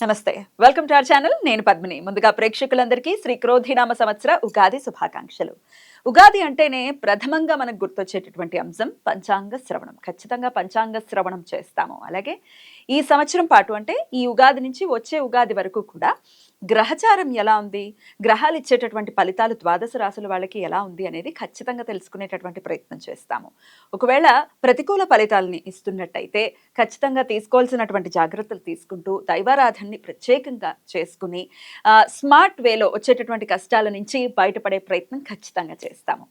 నమస్తే. Welcome to our channel నేను పద్మిని. ముందుగా ప్రేక్షకులందరికీ శ్రీ క్రోధినామ సంవత్సర ఉగాది శుభాకాంక్షలు. ఉగాది అంటేనే ప్రథమంగా మనకు గుర్తొచ్చేటటువంటి అంశం పంచాంగ శ్రవణం. ఖచ్చితంగా పంచాంగ శ్రవణం చేస్తాము. అలాగే ఈ సంవత్సరం పాటు అంటే ఈ ఉగాది నుంచి వచ్చే ఉగాది వరకు కూడా గ్రహచారం ఎలా ఉంది? గ్రహాలు ఇచ్చేటటువంటి ఫలితాలు ద్వాదశ రాశుల వాళ్ళకి ఎలా ఉంది అనేది ఖచ్చితంగా తెలుసుకునేటటువంటి ప్రయత్నం చేస్తాము. ఒకవేళ ప్రతికూల ఫలితాలని ఇస్తున్నట్టయితే ఖచ్చితంగా తీసుకోవాల్సినటువంటి జాగ్రత్తలు తీసుకుంటూ దైవారాధనని ప్రత్యేకంగా చేసుకుని స్మార్ట్ వేలో వచ్చేటటువంటి కష్టాల నుంచి బయటపడే ప్రయత్నం ఖచ్చితంగా చేస్తాము.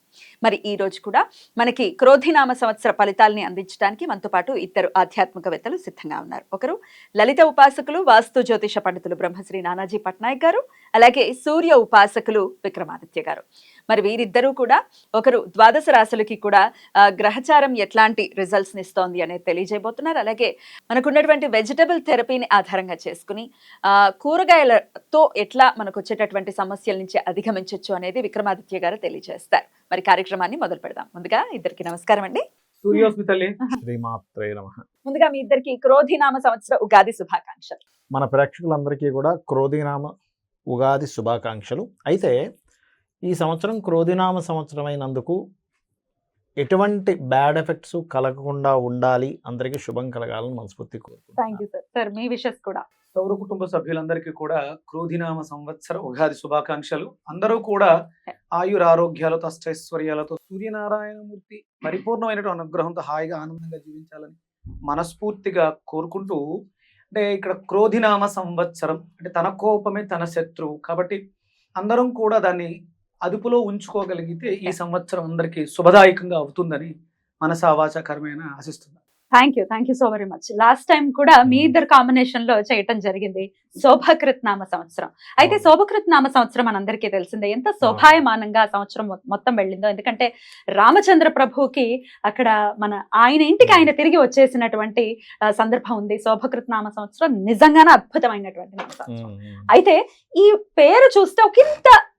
మరి ఈ రోజు కూడా మనకి క్రోధినామ సంవత్సర ఫలితాలని అందించడానికి మనతో పాటు ఇద్దరు ఆధ్యాత్మికవేత్తలు సిద్ధంగా ఉన్నారు. ఒకరు లలిత ఉపాసకులు వాస్తు జ్యోతిష పండితులు బ్రహ్మశ్రీ నానాజీ పట్నం పట్నాయక్ గారు అలాగే సూర్య ఉపాసకులు విక్రమాదిత్య గారు. మరి వీరిద్దరూ కూడా ఒకరు ద్వాదశ రాశులకి కూడా గ్రహచారం ఎట్లాంటి రిజల్ట్స్ ఇస్తోంది అనేది తెలియజేయబోతున్నారు. అలాగే మనకున్నటువంటి వెజిటబుల్ థెరపీని ఆధారంగా చేసుకుని ఆ, కూరగాయలతో ఎట్లా మనకు వచ్చేటటువంటి సమస్యల నుంచి అధిగమించవచ్చు అనేది విక్రమాదిత్య గారు తెలియజేస్తారు. మరి కార్యక్రమాన్ని మొదలు పెడదాం ముందుగా ఇద్దరికి నమస్కారం అండి. సూర్యోస్మి తల్లి శ్రీమాత్రే నమ. ముందుగా మీ ఇద్దరికి క్రోధినామ సంవత్సర ఉగాది శుభాకాంక్షలు. మన ప్రేక్షకులందరికీ కూడా క్రోధినామ ఉగాది శుభాకాంక్షలు. అయితే ఈ సంవత్సరం క్రోధినామ సంవత్సరం అయినందుకు ఎటువంటి బ్యాడ్ ఎఫెక్ట్స్ కలగకుండా ఉండాలి. అందరికీ శుభం కలగాలని మనస్ఫూర్తి థ్యాంక్ కోరుకుంటున్నాను యూ సార్ సార్ మీ విషెస్ కూడా. సౌర కుటుంబ సభ్యులందరికీ కూడా క్రోధినామ సంవత్సర ఉగాది శుభాకాంక్షలు. అందరూ కూడా ఆయుర ఆరోగ్యాలతో అష్టైశ్వర్యాలతో సూర్యనారాయణమూర్తి పరిపూర్ణమైనటువంటి అనుగ్రహంతో హాయిగా ఆనందంగా జీవించాలని మనస్ఫూర్తిగా కోరుకుంటూ అంటే ఇక్కడ క్రోధినామ సంవత్సరం అంటే తన కోపమే తన శత్రువు కాబట్టి అందరం కూడా దాన్ని అదుపులో ఉంచుకోగలిగితే ఈ సంవత్సరం అందరికీ శుభదాయకంగా అవుతుందని మనసావాచకరమైన ఆశిస్తుంది thank you thank you so very much last time కూడా మీ ఇద్దరు కాంబినేషన్లో చేయటం జరిగింది. శోభకృత్ నామ సంవత్సరం. అయితే. శోభకృత్ నామ సంవత్సరం మనందరికీ తెలిసిందే. ఎంత శోభాయమానంగా ఆ సంవత్సరం మొత్తం వెళ్ళిందో. ఎందుకంటే రామచంద్ర ప్రభుకి అక్కడ మన ఆయన ఇంటికి ఆయన తిరిగి వచ్చేసినటువంటి సందర్భం ఉంది. శోభకృత్ నామ సంవత్సరం నిజంగానే అద్భుతమైనటువంటి నామ సంవత్సరం అయితే ఈ పేరు చూస్తే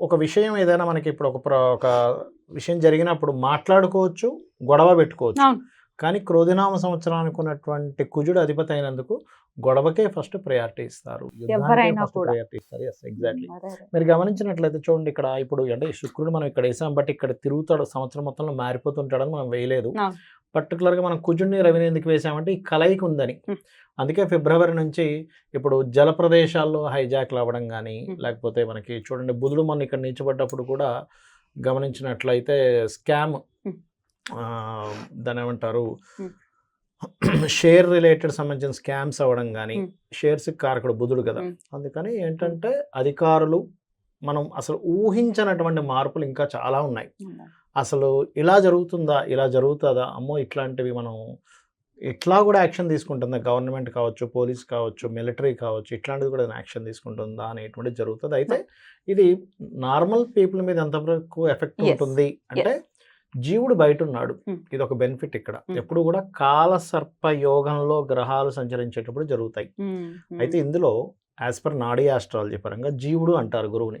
ఒక విషయం ఏదైనా మనకి ఇప్పుడు ఒక ప్ర- ఒక విషయం జరిగినప్పుడు మాట్లాడుకోవచ్చు గొడవ పెట్టుకోవచ్చు. కానీ క్రోధినామ సంవత్సరానికి ఉన్నటువంటి కుజుడు అధిపతి అయినందుకు గొడవకే ఫస్ట్ ప్రయారిటీ ఇస్తారు. ప్రయారిటీ ఇస్తారు ఎస్ ఎగ్జాక్ట్లీ మీరు గమనించినట్లయితే చూడండి ఇక్కడ ఇప్పుడు అంటే శుక్రుడు మనం ఇక్కడ వేసాం బట్ ఇక్కడ తిరుగుతాడు సంవత్సరం మొత్తంలో మారిపోతుంటాడని మనం వేయలేదు. పర్టికులర్గా మనం కుజుడిని రవిని ఎందుకు వేసామంటే ఈ కలయిక ఉందని. అందుకే ఫిబ్రవరి నుంచి ఇప్పుడు జల ప్రదేశాల్లో హైజాక్లు అవ్వడం కానీ. లేకపోతే మనకి చూడండి బుధుడు మొన్న ఇక్కడ నిలిచబడ్డప్పుడు కూడా గమనించినట్లయితే స్కామ్. దాని ఏమంటారు. షేర్ రిలేటెడ్ సంబంధించిన స్కామ్స్ అవ్వడం కానీ. షేర్స్ కారకుడు బుధుడు కదా. అందుకని ఏంటంటే అధికారులు మనం అసలు ఊహించనటువంటి మార్పులు ఇంకా చాలా ఉన్నాయి అసలు ఇలా జరుగుతుందా ఇలా జరుగుతుందా? అమ్మో ఇట్లాంటివి మనం ఇట్లా కూడా యాక్షన్ తీసుకుంటుందా? గవర్నమెంట్ కావచ్చు పోలీస్ కావచ్చు మిలిటరీ కావచ్చు ఇట్లాంటిది కూడా యాక్షన్ తీసుకుంటుందా అనేటువంటిది జరుగుతుంది. అయితే ఇది నార్మల్ పీపుల్ మీద ఎంతవరకు ఎఫెక్ట్. ఉంటుంది అంటే జీవుడు బయట ఉన్నాడు Hmm. ఇది ఒక బెనిఫిట్ ఇక్కడ. Hmm. ఎప్పుడు కూడా కాల సర్ప యోగంలో గ్రహాలు సంచరించేటప్పుడు జరుగుతాయి. ఉమ్. అయితే ఇందులో యాజ్ పర్ నాడీ ఆస్ట్రాలజీ పరంగా జీవుడు అంటారు గురువుని.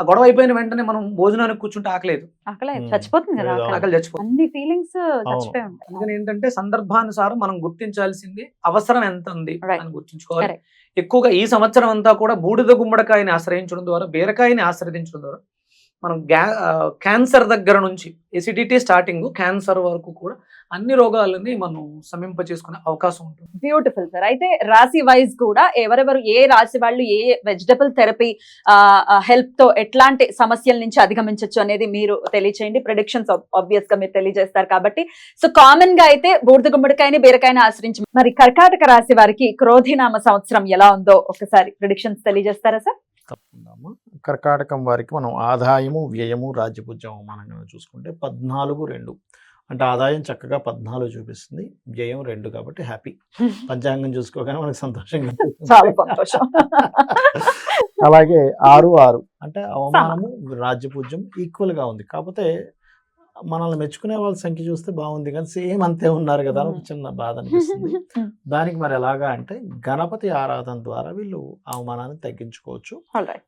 ఆ గొడవ అయిపోయిన వెంటనే మనం భోజనానికి కూర్చుంటే ఆకలేదు ఆకలి. చచ్చిపోతుంది కదా ఆకలి. చచ్చిపోతుంది అన్ని ఫీలింగ్స్ చచ్చిపోయి ఉంటాయి అందుకని ఏంటంటే సందర్భానుసారం మనం గుర్తించాల్సింది అవసరం ఎంత ఉంది. అని గుర్తించుకోవాలి. ఎక్కువగా ఈ సంవత్సరం అంతా కూడా బూడిద గుమ్మడికాయని ఆశ్రయించడం ద్వారా బీరకాయని ఆశ్రయించడం ద్వారా మనం గ్యా క్యాన్సర్ దగ్గర నుంచి ఎసిడిటీ స్టార్టింగ్ క్యాన్సర్ వరకు కూడా అన్ని రోగాలని మనం సమింప చేసుకునే అవకాశం ఉంటుంది. బ్యూటిఫుల్ సార్ అయితే రాశి వైజ్ కూడా ఎవరెవరు ఏ రాశి వాళ్ళు ఏ వెజిటబుల్ థెరపీ హెల్ప్తో ఎట్లాంటి సమస్యల నుంచి అధిగమించవచ్చు అనేది మీరు తెలియచేయండి. ప్రొడిక్షన్స్ ఆబ్వియస్గా మీరు తెలియజేస్తారు కాబట్టి. సో కామన్గా అయితే బూడిద గుమ్మడికాయని బీరకాయని ఆశ్రయించి మరి కర్కాటక రాశి వారికి క్రోధినామ సంవత్సరం ఎలా ఉందో ఒకసారి ప్రొడిక్షన్స్ తెలియజేస్తారా సార్ తప్పకుండామా కర్కాటకం వారికి మనం ఆదాయము వ్యయము రాజ్యపూజ్యం అవమానంగా చూసుకుంటే పద్నాలుగు రెండు. అంటే ఆదాయం చక్కగా పద్నాలుగు చూపిస్తుంది వ్యయం రెండు కాబట్టి హ్యాపీ. పంచాంగం చూసుకోగానే మనకు సంతోషంగా. చాలా సంతోషం. అలాగే ఆరు ఆరు. అంటే అవమానము రాజ్యపూజ్యం ఈక్వల్గా ఉంది. కాకపోతే మనల్ని మెచ్చుకునే వాళ్ళ సంఖ్య చూస్తే బాగుంది కానీ సేమ్ అంతే ఉన్నారు కదా అని ఒక చిన్న బాధ అనిపిస్తుంది. దానికి మరి ఎలాగా అంటే గణపతి ఆరాధన ద్వారా వీళ్ళు అవమానాన్ని తగ్గించుకోవచ్చు.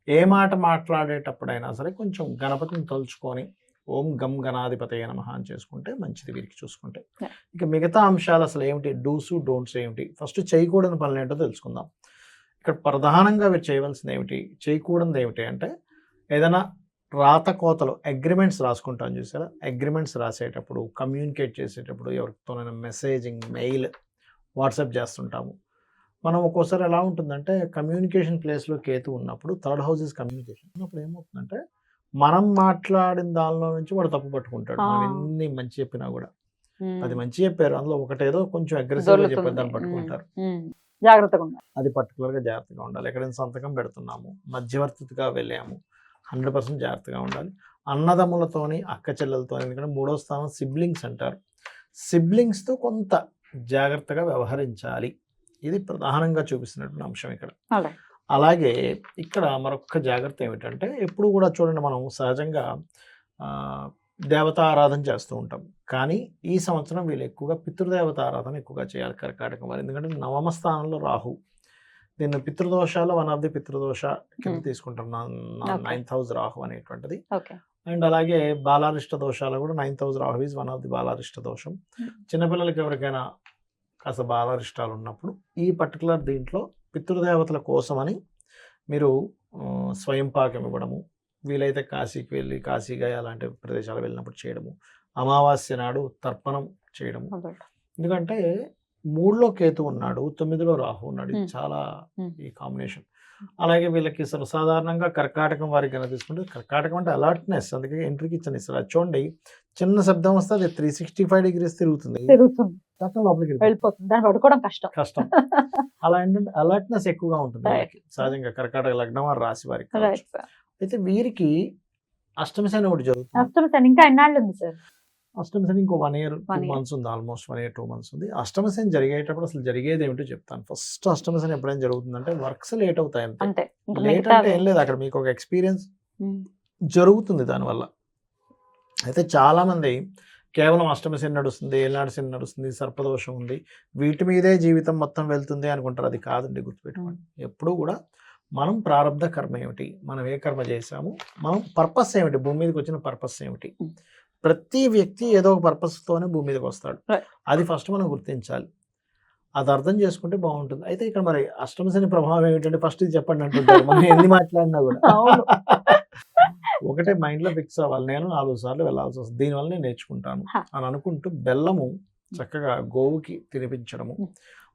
ఏ మాట మాట్లాడేటప్పుడైనా సరే కొంచెం గణపతిని తలుచుకొని ఓం గం గణాధిపతి నమః అని చేసుకుంటే మంచిది వీరికి చూసుకుంటే. ఇక మిగతా అంశాలు అసలు ఏమిటి? డూస్ డోంట్స్ ఏమిటి? ఫస్ట్ చేయకూడని పనులు ఏంటో తెలుసుకుందాం. ఇక్కడ ప్రధానంగా వీరు చేయవలసింది ఏమిటి? చేయకూడనిది ఏమిటి అంటే ఏదైనా రాత కోతలు అగ్రిమెంట్స్ రాసుకుంటాం చూసారా? అగ్రిమెంట్స్ రాసేటప్పుడు కమ్యూనికేట్ చేసేటప్పుడు ఎవరితోనైనా మెసేజింగ్ మెయిల్ వాట్సాప్ చేస్తుంటాము. మనం ఒక్కోసారి ఎలా ఉంటుందంటే కమ్యూనికేషన్ ప్లేస్లో కేతు ఉన్నప్పుడు థర్డ్ హౌస్ ఇస్ కమ్యూనికేషన్ ఉన్నప్పుడు ఏమవుతుందంటే మనం మాట్లాడిన దానిలో నుంచి వాడు తప్పు పట్టుకుంటాడు. మనం. ఎన్ని మంచి చెప్పినా కూడా. అది మంచి చెప్పారు అందులో ఒకటేదో కొంచెం అగ్రెసివ్గా. చెప్పేది దాన్ని పట్టుకుంటారు. జాగ్రత్తగా ఉండాలి. అది పర్టికులర్గా జాగ్రత్తగా ఉండాలి. ఎక్కడైనా సంతకం పెడుతున్నాము మధ్యవర్తిగా వెళ్ళాము. హండ్రెడ్ పర్సెంట్ జాగ్రత్తగా ఉండాలి. అన్నదమ్ములతోని అక్క చెల్లెలతో ఎందుకంటే మూడో స్థానం సిబ్లింగ్స్ అంటారు. సిబ్లింగ్స్తో కొంత జాగ్రత్తగా వ్యవహరించాలి. ఇది ప్రధానంగా చూపిస్తున్నటువంటి అంశం ఇక్కడ. అలాగే ఇక్కడ మరొక జాగ్రత్త ఏమిటంటే ఎప్పుడు కూడా చూడండి మనం సహజంగా దేవతా ఆరాధన చేస్తూ ఉంటాం. కానీ ఈ సంవత్సరం వీళ్ళు ఎక్కువగా పితృదేవత ఆరాధన ఎక్కువగా చేయాలి కర్కాటకం వారు. ఎందుకంటే నవమ స్థానంలో రాహు. దీన్ని పితృదోషాలు వన్ ఆఫ్ ది పితృదోష కింద. తీసుకుంటాం Okay. నైన్త్ హౌస్ రాహు అనేటువంటిది అండ్ అలాగే బాలారిష్ట దోషాలు కూడా ninth house Rahu is one of the బాలారిష్ట దోషం. చిన్నపిల్లలకి ఎవరికైనా కాస్త బాలారిష్టాలు ఉన్నప్పుడు ఈ పర్టికులర్ దీంట్లో పితృదేవతల కోసమని మీరు స్వయం పాకం ఇవ్వడము వీలైతే కాశీకి వెళ్ళి కాశీగా అలాంటి ప్రదేశాలు వెళ్ళినప్పుడు చేయడము అమావాస్య నాడు తర్పణం చేయడము ఎందుకంటే మూడులో కేతు ఉన్నాడు తొమ్మిదిలో రాహు ఉన్నాడు. ఇది. చాలా. ఈ కాంబినేషన్. అలాగే వీళ్ళకి సర్వసాధారణంగా కర్కాటకం వారికి కనుక తీసుకుంటే కర్కాటకం అంటే అలర్ట్నెస్ అందుకే ఎంట్రీకి ఇచ్చిన ఇస్తారు అది చూడండి చిన్న శబ్దం వస్తే అది త్రీ సిక్స్టీ ఫైవ్ డిగ్రీస్ తిరుగుతుంది. తిరుగుతుంది. టక్కున లోపలికి వెళ్ళిపోతుంది. వెళ్ళిపోతుంది. దాన్ని పడుకోవడం కష్టం. కష్టం. అలా ఏంటంటే అలర్ట్నెస్ ఎక్కువగా ఉంటుంది సహజంగా కర్కాటక లగ్నం వారు రాశి వారికి అయితే వీరికి అష్టమి శని ఒకటి జరుగుతుంది. అష్టమి సార్ ఇంకా ఎన్నాళ్ళు ఉంది సార్ అష్టమి శని ఇంకో వన్ ఇయర్ టూ. మంత్స్ ఉంది almost one year two months ఉంది. అష్టమి శని జరిగేటప్పుడు అసలు జరిగేది ఏమిటో చెప్తాను. ఫస్ట్ అష్టమి శని ఎప్పుడైనా జరుగుతుందంటే వర్క్స్ లేట్ అవుతాయి అంతే. లేట్ అంటే ఏం లేదు అక్కడ మీకు ఒక ఎక్స్పీరియన్స్ జరుగుతుంది దానివల్ల. అయితే చాలామంది కేవలం అష్టమి శని నడుస్తుంది ఏనాడు శని నడుస్తుంది సర్పదోషం ఉంది వీటి మీదే జీవితం మొత్తం వెళ్తుంది అనుకుంటారు. అది కాదండి గుర్తుపెట్టుకోండి. ఎప్పుడూ కూడా మనం ప్రారంధ కర్మ ఏమిటి? మనం ఏ కర్మ చేసాము మనం పర్పస్ ఏమిటి? భూమి మీదకి వచ్చిన పర్పస్ ఏమిటి. ప్రతి వ్యక్తి ఏదో ఒక పర్పస్తోనే భూమి మీదకి వస్తాడు. అది ఫస్ట్ మనం గుర్తించాలి అది అర్థం చేసుకుంటే బాగుంటుంది అయితే ఇక్కడ మరి అష్టమ శని ప్రభావం ఏమిటంటే ఫస్ట్ ఇది చెప్పండి అంటుంటారు మనం ఎన్ని మాట్లాడినా కూడా. ఒకటే మైండ్లో ఫిక్స్ అవ్వాలి నేను నాలుగు సార్లు వెళ్ళాల్సి వస్తుంది దీనివల్ల నేను నేర్చుకుంటాను. అని అనుకుంటూ బెల్లము చక్కగా గోవుకి తినిపించడము.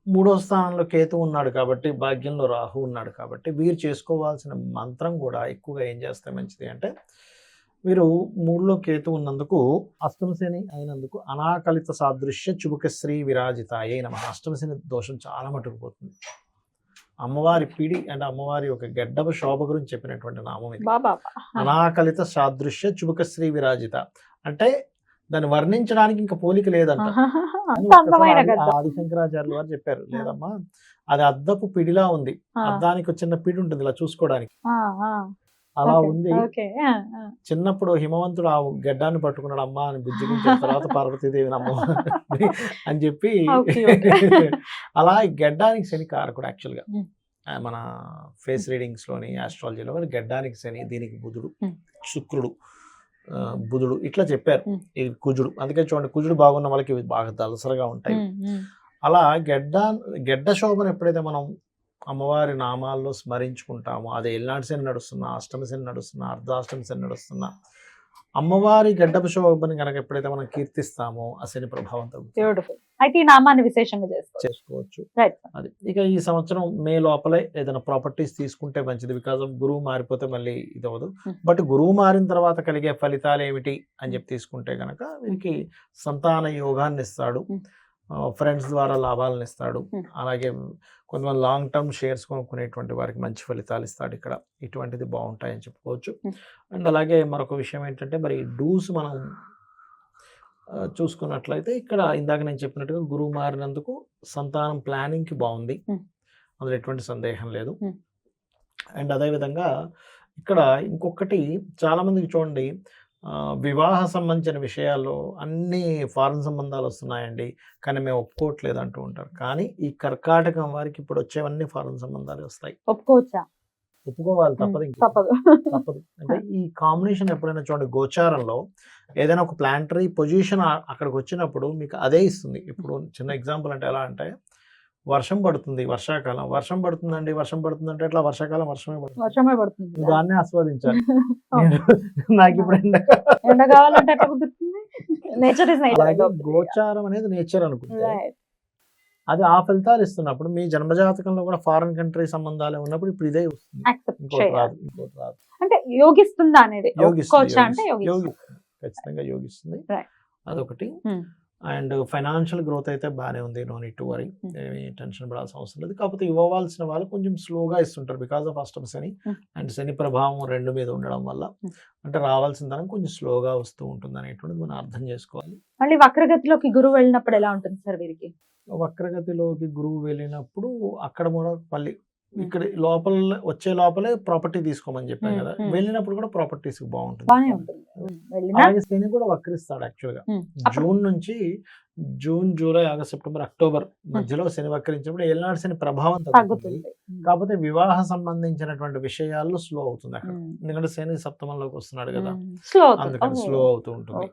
మూడో స్థానంలో కేతు ఉన్నాడు కాబట్టి భాగ్యంలో రాహు ఉన్నాడు కాబట్టి వీరు చేసుకోవాల్సిన మంత్రం కూడా ఎక్కువగా ఏం చేస్తే మంచిది అంటే వీరు మూడులో కేతు ఉన్నందుకు అష్టమశని అయినందుకు అనాకలిత సాదృశ్య చుబుకశ్రీ విరాజితాయే నమ. అష్టమశని దోషం చాలా మటుకు పోతుంది. అమ్మవారి పిడి అంటే అమ్మవారి ఒక గడ్డపు శోభ గురించి చెప్పినటువంటి నామం ఇది. అనాకలిత సాదృశ్య చుబుకశ్రీ విరాజిత. అంటే దాన్ని వర్ణించడానికి ఇంకా పోలిక లేదంట. ఆదిశంకరాచార్యులు వారు చెప్పారు లేదమ్మా అది అద్దపు పిడిలా ఉంది. అద్దానికి చిన్న పిడి ఉంటుంది ఇలా చూసుకోవడానికి. అలా ఉంది. చిన్నప్పుడు హిమవంతుడు ఆ గడ్డాన్ని పట్టుకున్నాడు అమ్మ అని బుజ్జిగించిన తర్వాత పార్వతీదేవిని అమ్మ అని చెప్పి. అలా ఈ గడ్డానికి శని కారకుడు యాక్చువల్గా. మన ఫేస్ రీడింగ్స్లోని ఆస్ట్రాలజీలో గడ్డానికి శని దీనికి బుధుడు. శుక్రుడు బుధుడు ఇట్లా చెప్పారు. ఇది కుజుడు అందుకే చూడండి కుజుడు బాగున్న వాళ్ళకి బాగా దలసరగా ఉంటాయి. అలా గెడ్డ గెడ్డ శోభను ఎప్పుడైతే మనం అమ్మవారి నామాల్లో స్మరించుకుంటామో. అది ఎల్నాటి శని నడుస్తున్నా అష్టమి శని నడుస్తున్నా అర్ధాష్టమి శని నడుస్తున్నా అమ్మవారి గడ్డపు శోభని కనుక ఎప్పుడైతే మనం కీర్తిస్తామో ఆ శని ప్రభావం తగ్గుతుంది. బ్యూటిఫుల్ అయితే ఈ నామాన్ని విశేషంగా చేసుకోవచ్చు. అది ఇక ఈ సంవత్సరం మే లోపలే ఏదైనా ప్రాపర్టీస్ తీసుకుంటే మంచిది. బికాజ్ ఆఫ్ గురువు మారిపోతే మళ్ళీ ఇది అవ్వదు. Hmm. బట్ గురువు మారిన తర్వాత కలిగే ఫలితాలు ఏమిటి అని చెప్పి తీసుకుంటే కనుక వీరికి సంతాన యోగాన్ని ఇస్తాడు. Hmm. ఫ్రెండ్స్ ద్వారా లాభాలను ఇస్తాడు. అలాగే కొంతమంది లాంగ్ టర్మ్ షేర్స్ కొనుక్కునేటువంటి వారికి మంచి ఫలితాలు ఇస్తాడు ఇక్కడ ఇటువంటిది బాగుంటాయని చెప్పుకోవచ్చు. అండ్ అలాగే మరొక విషయం ఏంటంటే మరి డూస్ మనం చూసుకున్నట్లయితే ఇక్కడ ఇందాక నేను చెప్పినట్టుగా గురువు మారినందుకు సంతానం ప్లానింగ్కి బాగుంది. అందులో ఎటువంటి సందేహం లేదు. అండ్ అదేవిధంగా ఇక్కడ ఇంకొకటి చాలామందికి చూడండి వివాహ సంబంధించిన విషయాల్లో అన్ని ఫారెన్ సంబంధాలు వస్తున్నాయండి. కానీ మేము ఒప్పుకోవట్లేదు అంటూ ఉంటారు. కానీ ఈ కర్కాటకం వారికి ఇప్పుడు వచ్చేవన్నీ ఫారెన్ సంబంధాలు వస్తాయి. ఒప్పుకోవచ్చా? ఒప్పుకోవాలి తప్పదు ఇంక. తప్పదు. తప్పదు. అంటే ఈ కాంబినేషన్ ఎప్పుడైనా చూడండి గోచారంలో ఏదైనా ఒక ప్లాంటరీ పొజిషన్ అక్కడికి వచ్చినప్పుడు మీకు అదే ఇస్తుంది. ఇప్పుడు చిన్న ఎగ్జాంపుల్ అంటే ఎలా అంటే వర్షం పడుతుంది వర్షాకాలం. వర్షం పడుతుందండి వర్షం పడుతుందంటే ఎట్లా? వర్షాకాలం వర్షమే పడుతుంది. వర్షమే పడుతుంది. దాన్నే ఆస్వాదించాలి. నాకు ఇప్పుడు ఎండ కావాలంటే గోచారం అనేది నేచర్ అనుకుంటే. అది ఆ ఫలితాలు ఇస్తున్నప్పుడు మీ జన్మజాతకంలో కూడా ఫారెన్ కంట్రీ సంబంధాలు ఉన్నప్పుడు ఇప్పుడు ఇదే వస్తుంది. అంటే యోగిస్తుందా అనేది? యోగిస్తుంది ఖచ్చితంగా యోగిస్తుంది. అదొకటి. Hmm. అండ్ ఫైనాన్షియల్ గ్రోత్ అయితే బాగానే ఉంది నో నీట్ టు వరీ. ఏమీ టెన్షన్ పడాల్సిన అవసరం లేదు కాకపోతే ఇవ్వవలసిన వాళ్ళు కొంచెం స్లోగా ఇస్తుంటారు బికాస్ ఆఫ్ అష్టమ శని. అండ్ శని ప్రభావం రెండు మీద ఉండడం వల్ల. అంటే రావాల్సిన ధనం కొంచెం స్లోగా వస్తూ ఉంటుంది అనేటువంటిది మనం అర్థం చేసుకోవాలి మళ్ళీ వక్రగతిలోకి గురువు వెళ్ళినప్పుడు ఎలా ఉంటుంది సార్ వీరికి వక్రగతిలోకి గురువు వెళ్ళినప్పుడు అక్కడ కూడా మళ్ళీ ఇక్కడ లోపల వచ్చే లోపలే ప్రాపర్టీ తీసుకోమని చెప్పాను కదా. వెళ్ళినప్పుడు కూడా ప్రాపర్టీస్ బాగుంటుంది. అలాగే శని కూడా వక్రిస్తాడు యాక్చువల్గా జూన్ నుంచి June July August September October మధ్యలో శని వక్రించినప్పుడు ఏళ్ళనాడు శని ప్రభావం తగ్గుతుంది. కాకపోతే వివాహ సంబంధించినటువంటి విషయాల్లో స్లో అవుతుంది అక్కడ. ఎందుకంటే శని సప్తమంలోకి వస్తున్నాడు కదా. అందుకని స్లో అవుతూ ఉంటుంది.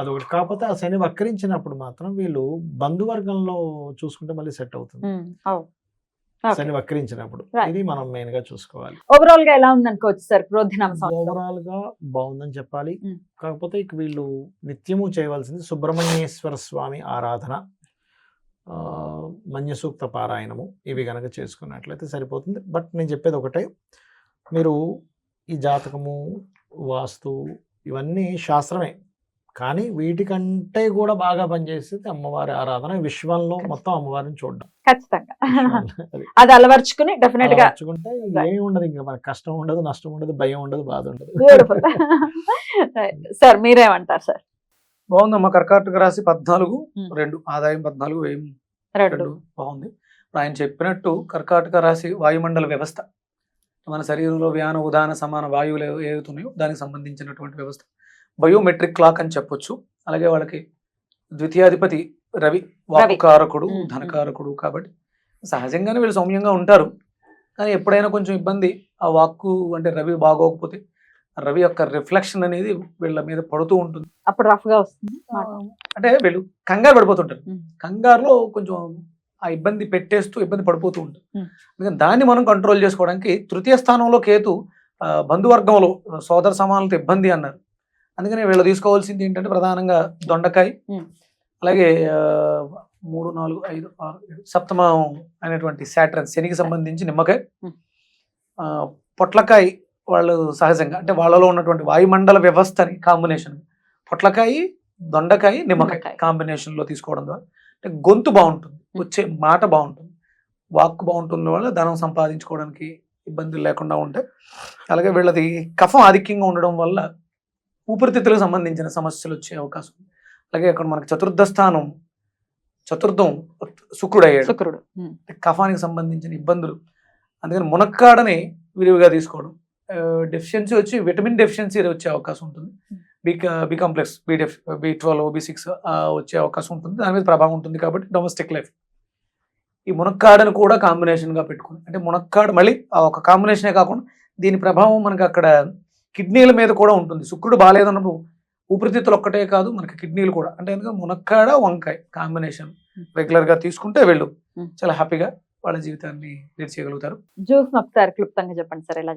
అదొకటి. కాకపోతే ఆ శని వక్రించినప్పుడు మాత్రం వీళ్ళు బంధువర్గంలో చూసుకుంటే మళ్ళీ సెట్ అవుతుంది. శని వక్రించినప్పుడు. ఇది మనం మెయిన్గా చూసుకోవాలి. ఓవరాల్గా ఎలా ఉంది అనుకోవచ్చు సార్ ఓవరాల్గా బాగుందని చెప్పాలి. ఉమ్. కాకపోతే వీళ్ళు నిత్యము చేయవలసింది సుబ్రహ్మణ్యేశ్వర స్వామి ఆరాధన ఆ, మన్య సూక్త పారాయణము ఇవి గనక చేసుకున్నట్లయితే సరిపోతుంది. బట్ నేను చెప్పేది ఒకటే మీరు ఈ జాతకము వాస్తు ఇవన్నీ శాస్త్రమే. కానీ వీటికంటే కూడా బాగా పనిచేసేది అమ్మవారి ఆరాధన. విశ్వంలో మొత్తం అమ్మవారిని చూడడం. ఖచ్చితంగా. అది. అలవర్చుకుని డెఫినెట్గా ఏమి ఉండదు ఇంకా మనకు. కష్టం ఉండదు నష్టం ఉండదు భయం ఉండదు బాధ ఉండదు. సార్ మీరేమంటారు సార్ బాగుందమ్మా. కర్కాటక రాశి పద్నాలుగు ఉమ్. రెండు ఆదాయం పద్నాలుగు వ్యయం రెండు. బాగుంది. ఇప్పుడు ఆయన చెప్పినట్టు కర్కాటక రాశి వాయుమండల వ్యవస్థ. మన శరీరంలో వ్యాన ఉదాన సమాన వాయువులు ఏ- ఏవైతున్నాయో దానికి సంబంధించినటువంటి వ్యవస్థ. బయోమెట్రిక్ క్లాక్ అని చెప్పొచ్చు అలాగే వాళ్ళకి ద్వితీయాధిపతి రవి ఉమ్. ధనకారకుడు కాబట్టి సహజంగానే వీళ్ళు సౌమ్యంగా ఉంటారు కానీ ఎప్పుడైనా కొంచెం ఇబ్బంది ఆ వాక్కు అంటే రవి బాగోకపోతే రవి యొక్క రిఫ్లెక్షన్ అనేది వీళ్ళ మీద పడుతూ ఉంటుంది అప్పుడు రఫ్గా వస్తుంది. అంటే వీళ్ళు కంగారు పడిపోతుంటారు. కంగారులో కొంచెం ఆ ఇబ్బంది పెట్టేస్తూ ఇబ్బంది పడిపోతూ ఉంటారు. అందుకని దాన్ని మనం కంట్రోల్ చేసుకోవడానికి తృతీయ స్థానంలో కేతు బంధువర్గంలో సోదర సమానులతో ఇబ్బంది అన్నారు అందుకని వీళ్ళు తీసుకోవాల్సింది ఏంటంటే ప్రధానంగా దొండకాయ. అలాగే మూడు నాలుగు ఐదు ఆరు ఏడు సప్తమం అనేటువంటి సాటర్న్ శనికి సంబంధించి నిమ్మకాయ. పొట్లకాయ వాళ్ళు సహజంగా అంటే వాళ్ళలో ఉన్నటువంటి వాయుమండల వ్యవస్థని కాంబినేషన్ పొట్లకాయ దొండకాయ నిమ్మకాయ నిమ్మకాయ. కాంబినేషన్లో తీసుకోవడం ద్వారా అంటే గొంతు బాగుంటుంది వచ్చే మాట బాగుంటుంది వాక్కు బాగుంటుంది వల్ల ధనం సంపాదించుకోవడానికి ఇబ్బందులు లేకుండా ఉంటాయి. అలాగే వీళ్ళది కఫం ఆధిక్యంగా ఉండడం వల్ల ఊపిరితిత్తులకు సంబంధించిన సమస్యలు వచ్చే అవకాశం ఉంది. అలాగే అక్కడ మనకి చతుర్థ స్థానం చతుర్థం శుక్రుడు. అయ్యాడు శుక్రుడు కఫానికి సంబంధించిన ఇబ్బందులు. అందుకని మునక్కాడని విరివిగా తీసుకోవడం. డెఫిషియన్సీ వచ్చి విటమిన్ డెఫిషియన్సీ వచ్చే అవకాశం ఉంటుంది. B B complex B def B twelve B six వచ్చే అవకాశం ఉంటుంది. దాని మీద ప్రభావం ఉంటుంది కాబట్టి డొమెస్టిక్ లైఫ్ ఈ మునక్కాడను కూడా కాంబినేషన్గా పెట్టుకుని అంటే మునక్కాడ మళ్ళీ ఆ ఒక కాంబినేషనే కాకుండా దీని ప్రభావం మనకి అక్కడ కిడ్నీల మీద కూడా ఉంటుంది శుక్రుడు బాగాలేదన్నప్పుడు ఊపిరితిత్తులు ఒక్కటే కాదు మనకి కిడ్నీలు కూడా అంటే ఎందుకంటే మునక్కాడ వంకాయ కాంబినేషన్ రెగ్యులర్గా తీసుకుంటే వీళ్ళు Hmm. చాలా హ్యాపీగా వాళ్ళ జీవితాన్ని లీడ్ చేయగలుగుతారు జ్యూస్ ఒకసారి క్లుప్తంగా చెప్పండి సార్ ఎలా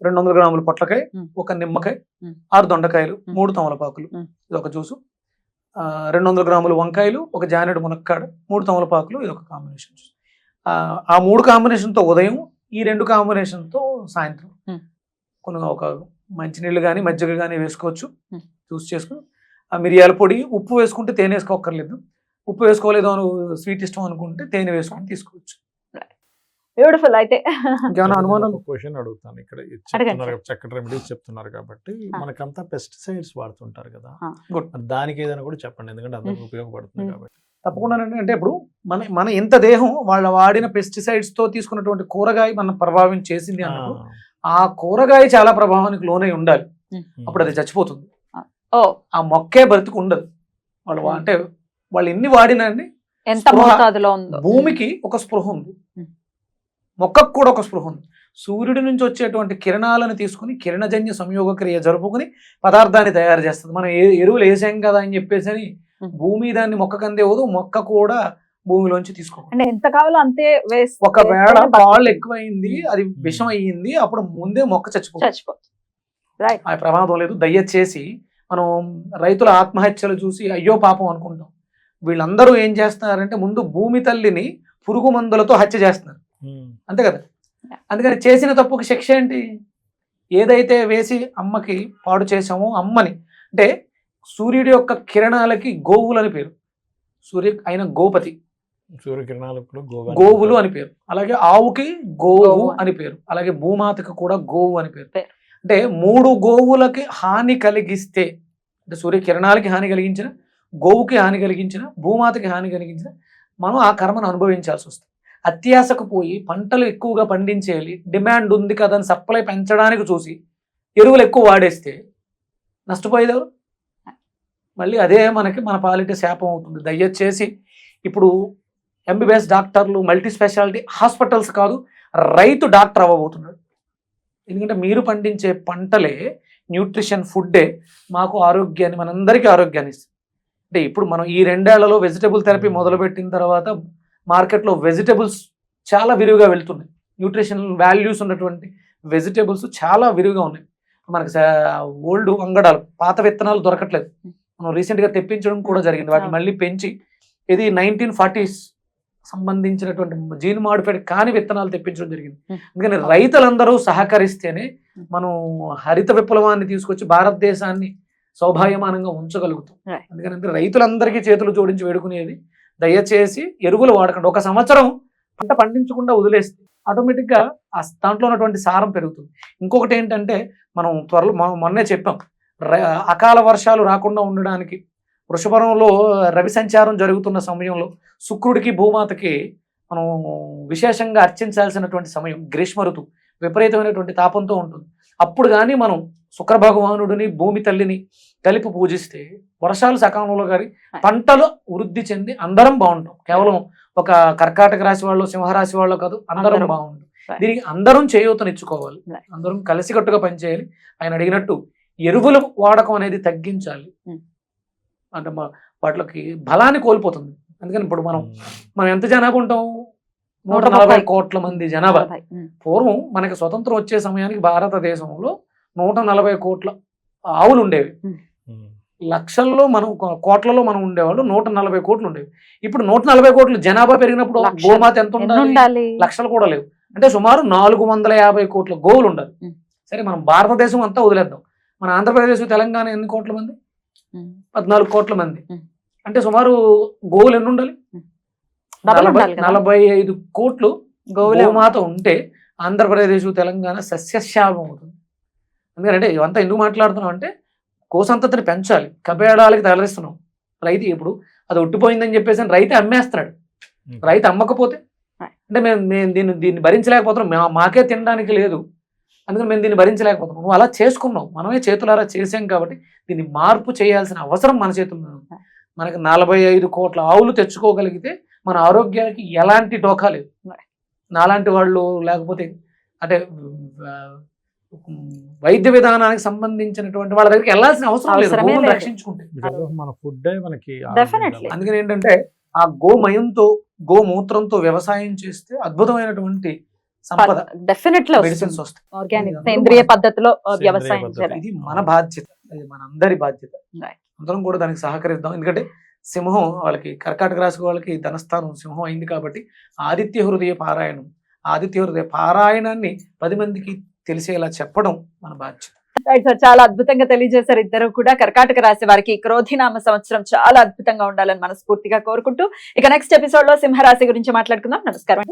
రెండు వందల గ్రాములు పొట్లకాయ మ్మ్. ఒక నిమ్మకాయ మ్మ్. ఆరు దొండకాయలు. మూడు తమలపాకులు. ఇది ఒక జ్యూసు రెండు వందల గ్రాములు వంకాయలు ఒక జానెడు మునక్కాడ మూడు తమలపాకులు ఇది ఒక కాంబినేషన్ ఆ, మూడు కాంబినేషన్తో ఉదయం ఈ రెండు కాంబినేషన్తో సాయంత్రం. కొన్ని ఒక మంచినీళ్ళు కానీ మజ్జిగ కానీ వేసుకోవచ్చు. జ్యూస్ చేసుకుని ఆ మిరియాల పొడి ఉప్పు వేసుకుంటే తేనె వేసుకోక్కర్లేదు. ఉప్పు వేసుకోలేదు అని స్వీట్ ఇష్టం అనుకుంటే తేనె వేసుకొని తీసుకోవచ్చు. బ్యూటిఫుల్ అయితే. ఇంకేమైనా అనుమానాలు క్వశ్చన్ అడుగుతాను ఇక్కడ. చెప్తున్నారు. చక్కటి రెమెడీస్ చెప్తున్నారు కాబట్టి. మనకంతా పెస్టిసైడ్స్ వాడుతుంటారు కదా. దానికి ఏదైనా కూడా చెప్పండి. ఎందుకంటే అందరికి ఉపయోగపడుతుంది. కాబట్టి. తప్పకుండా అంటే ఇప్పుడు మన మన ఇంత దేహం వాళ్ళ వాడిన పెస్టిసైడ్స్తో తీసుకున్నటువంటి కూరగాయ మన ప్రభావం చేసింది అన్నప్పుడు ఆ కూరగాయ చాలా ప్రభావానికి లోనై ఉండాలి. అప్పుడు అది చచ్చిపోతుంది. ఆ. మొక్కే బ్రతికి ఉండదు. వాళ్ళు అంటే వాళ్ళు ఎన్ని వాడినండి ఎంత స్పృహ. మోతాదులో ఉందో. భూమికి ఒక స్పృహ ఉంది. మొక్కకు కూడా ఒక స్పృహ ఉంది. సూర్యుడి నుంచి వచ్చేటువంటి కిరణాలను తీసుకుని కిరణజన్య సంయోగ క్రియ జరుపుకుని పదార్థాన్ని తయారు చేస్తుంది. మనం ఏ ఎరువులు వేసాం కదా అని చెప్పేసి. భూమి దాన్ని మొక్క కందేవదు మొక్క కూడా భూమిలోంచి తీసుకోవాలి అంటే ఎంత కావాలో అంతే వేస్తే ఒకవేళ పాలు. ఎక్కువైంది అది విషం అయ్యింది అప్పుడు ముందే మొక్క చచ్చిపోతుంది. చచ్చిపోతుంది. రైట్ ఆ ప్రమాదం లేదు దయచేసి మనం రైతుల ఆత్మహత్యలు చూసి అయ్యో పాపం అనుకుంటాం. వీళ్ళందరూ ఏం చేస్తున్నారంటే ముందు భూమి తల్లిని పురుగు మందులతో హత్య చేస్తున్నారు. అంతే కదా. అందుకని చేసిన తప్పుకి శిక్ష ఏంటి? ఏదైతే వేసి అమ్మకి పాడు చేసామో అమ్మని. అంటే సూర్యుడి యొక్క కిరణాలకి గోవులు అని పేరు. సూర్య అయిన గోపతి. సూర్యకిరణాలు ఇప్పుడు గోవా గోవులు అని పేరు. అలాగే ఆవుకి గోవు అని పేరు. అలాగే భూమాతకి కూడా గోవు అని పేరు. అంటే మూడు గోవులకి హాని కలిగిస్తే అంటే సూర్యకిరణాలకి హాని కలిగించిన గోవుకి హాని కలిగించిన భూమాతకి హాని కలిగించిన మనం ఆ కర్మను అనుభవించాల్సి వస్తుంది. అత్యాశకు పోయి పంటలు ఎక్కువగా పండించేయాలి డిమాండ్ ఉంది కదా అని సప్లై పెంచడానికి చూసి ఎరువులు ఎక్కువ వాడేస్తే నష్టపోయేదారు మళ్ళీ అదే మనకి మన పాలిటీ శాపం అవుతుంది. దయచేసి ఇప్పుడు ఎంబీబీఎస్ డాక్టర్లు మల్టీ స్పెషాలిటీ హాస్పిటల్స్ కాదు రైతు డాక్టర్ అవ్వబోతున్నాడు. ఎందుకంటే మీరు పండించే పంటలే న్యూట్రిషన్ ఫుడ్డే మాకు ఆరోగ్యాన్ని మనందరికీ ఆరోగ్యాన్ని ఇస్తుంది. అంటే ఇప్పుడు మనం ఈ రెండేళ్ళలో వెజిటబుల్ థెరపీ మొదలుపెట్టిన తర్వాత మార్కెట్లో వెజిటబుల్స్ చాలా విరివిగా వెళ్తున్నాయి. న్యూట్రిషన్ వాల్యూస్ ఉన్నటువంటి వెజిటబుల్స్ చాలా విరివిగా ఉన్నాయి. మనకి ఓల్డ్ అంగడాలు పాత విత్తనాలు దొరకట్లేదు. మనం రీసెంట్గా తెప్పించడం కూడా జరిగింది. వాటిని మళ్ళీ పెంచి ఇది నైన్టీన్ ఫార్టీస్ సంబంధించినటువంటి జీన్ మాడిఫైడ్ కాని విత్తనాలు తెప్పించడం జరిగింది. అందుకని రైతులందరూ సహకరిస్తేనే మనం హరిత విప్లవాన్ని తీసుకొచ్చి భారతదేశాన్ని సౌభాగ్యమానంగా ఉంచగలుగుతాం. అందుకని అంటే రైతులందరికీ చేతులు జోడించి వేడుకునేది దయచేసి ఎరువులు వాడకండి. ఒక సంవత్సరం పంట పండించకుండా వదిలేస్తే ఆటోమేటిక్గా ఆ దాంట్లో ఉన్నటువంటి సారం పెరుగుతుంది. ఇంకొకటి ఏంటంటే మనం త్వరలో మనం మొన్నే చెప్పాం. అకాల వర్షాలు రాకుండా ఉండడానికి వృషభరంలో రవి సంచారం జరుగుతున్న సమయంలో శుక్రుడికి భూమాతకి మనం విశేషంగా అర్చించాల్సినటువంటి సమయం గ్రీష్మ ఋతువు విపరీతమైనటువంటి తాపంతో ఉంటుంది అప్పుడు కానీ మనం శుక్ర భగవానుడిని భూమి తల్లిని కలిపి పూజిస్తే వర్షాలు సకాలంలో కానీ పంటలు వృద్ధి చెంది అందరం బాగుంటాం కేవలం ఒక కర్కాటక రాశి వాళ్ళు సింహరాశి వాళ్ళు కాదు అందరం. బాగుంటాం. దీనికి అందరం చేయూతనిచ్చుకోవాలి. అందరం కలిసికట్టుగా పనిచేయాలి ఆయన అడిగినట్టు ఎరువుల వాడకం అనేది తగ్గించాలి. అంటే వాటికి బలాన్ని కోల్పోతుంది అందుకని ఇప్పుడు మనం మనం ఎంత జనాభా ఉంటాం? నూట నలభై. కోట్ల మంది జనాభా. పూర్వం మనకి స్వతంత్రం వచ్చే సమయానికి భారతదేశంలో నూట నలభై కోట్ల ఆవులు ఉండేవి. లక్షల్లో మనం కోట్లలో మనం ఉండేవాళ్ళు నూట నలభై కోట్లు ఉండేవి. ఇప్పుడు నూట నలభై కోట్లు జనాభా పెరిగినప్పుడు. గోమాత ఎంత ఉండాలి? లక్షలు కూడా లేవు. అంటే సుమారు నాలుగు వందల యాభై కోట్ల గోవులు ఉండాలి. సరే మనం భారతదేశం అంతా వదిలేద్దాం. మన ఆంధ్రప్రదేశ్ తెలంగాణ ఎన్ని కోట్ల మంది. పద్నాలుగు కోట్ల మంది. అంటే సుమారు గోవులు ఎన్ని ఉండాలి? నలభై ఐదు కోట్లు గోవులే గోమాత ఉంటే ఆంధ్రప్రదేశ్ తెలంగాణ సస్యశ్యామం అవుతుంది. ఎందుకంటే ఇవంతా ఎందుకు మాట్లాడుతున్నాం అంటే కోసంతతిని పెంచాలి. కబేడాలకి తరలిస్తున్నాం రైతు ఇప్పుడు అది ఒట్టిపోయిందని చెప్పేసి రైతు అమ్మేస్తున్నాడు. రైతు అమ్మకపోతే? అంటే మేము మేము దీన్ని దీన్ని భరించలేకపోతున్నాం. మాకే తినడానికి లేదు. అందుకని మేము దీన్ని భరించలేకపోతున్నాం. నువ్వు అలా చేసుకున్నావు. మనమే చేతులారా చేసాం కాబట్టి దీన్ని మార్పు చేయాల్సిన అవసరం మన చేతుల్లో ఉంది. మనకి నలభై ఐదు కోట్ల ఆవులు తెచ్చుకోగలిగితే మన ఆరోగ్యానికి ఎలాంటి డోకా లేదు నాలాంటి వాళ్ళు లేకపోతే అంటే వైద్య విధానానికి సంబంధించినటువంటి వాళ్ళ దగ్గరికి వెళ్ళాల్సిన అవసరం లేదు. రక్షించుకుంటే. మన ఫుడ్ మనకి. అందుకని ఏంటంటే ఆ గోమయంతో గోమూత్రంతో వ్యవసాయం చేస్తే అద్భుతమైనటువంటి సంపద డెఫినెట్లీ మెడిసిన్స్ వస్తాయి. ఆర్గానిక్ సేంద్రియ పద్ధతిలో వ్యవసాయం ఇది మన బాధ్యత. ఇది మన అందరి బాధ్యత. అందరం కూడా దానికి సహకరిద్దాం. ఎందుకంటే సింహం వాళ్ళకి కర్కాటక రాశి వాళ్ళకి ధనస్థానం సింహం అయింది కాబట్టి ఆదిత్య హృదయ పారాయణం. ఆదిత్య హృదయ పారాయణాన్ని పది మందికి తెలిసేలా చెప్పడం మన బాధ్యత. సార్ చాలా అద్భుతంగా తెలియజేశారు ఇద్దరు కూడా. కర్కాటక రాశి వారికి క్రోధినామ సంవత్సరం చాలా అద్భుతంగా ఉండాలని మనస్ఫూర్తిగా కోరుకుంటూ ఇక నెక్స్ట్ ఎపిసోడ్లో సింహరాశి గురించి మాట్లాడుకుందాం. నమస్కారం